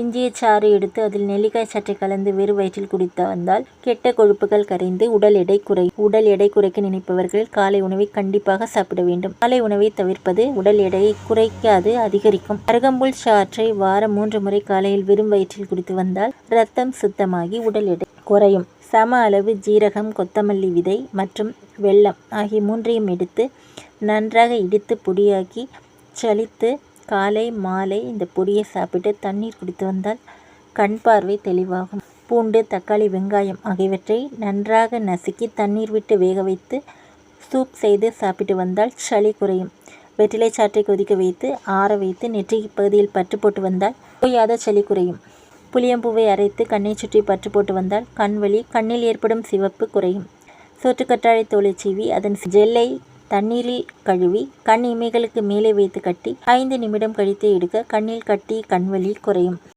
இஞ்சியை சாறு எடுத்து அதில் நெல்லிக்காய் சற்றை கலந்து வெறு வயிற்றில் குடித்து வந்தால் கெட்ட கொழுப்புகள் கரைந்து உடல் எடை குறை. உடல் எடை குறைக்க நினைப்பவர்கள் காலை உணவை கண்டிப்பாக சாப்பிட வேண்டும். காலை உணவை தவிர்ப்பது உடல் எடையை குறைக்காது அதிகரிக்கும். அருகம்புல் சாற்றை வாரம் மூன்று முறை காலையில் வெறும் வயிற்றில் குடித்து வந்தால் ரத்தம் சுத்தமாகி உடல் எடை குறையும். சம அளவு ஜீரகம் கொத்தமல்லி விதை மற்றும் வெல்லம் ஆகிய மூன்றையும் எடுத்து நன்றாக இடித்து பொடியாக்கி சலித்து காலை மாலை இந்த பொடியை சாப்பிட்டு தண்ணீர் குடித்து வந்தால் கண் பார்வை தெளிவாகும். பூண்டு தக்காளி வெங்காயம் ஆகியவற்றை நன்றாக நசுக்கி தண்ணீர் விட்டு வேக வைத்து சூப் செய்து சாப்பிட்டு வந்தால் சளி குறையும். வெற்றிலை சாற்றை கொதிக்க வைத்து ஆற வைத்து நெற்றி பகுதியில் பற்று போட்டு வந்தால் ஓயாத சளி குறையும். புளியம்பூவை அரைத்து கண்ணை சுற்றி பற்று போட்டு வந்தால் கண் வலி கண்ணில் ஏற்படும் சிவப்பு குறையும். சோற்றுக்கற்றாழை தோலை சீவி அதன் ஜெல்லை தண்ணீரில் கழுவி கண் இமைகளுக்கு மேலே வைத்து கட்டி ஐந்து நிமிடம் கழித்து எடுக்க கண்ணில் கட்டி கண்வலி குறையும்.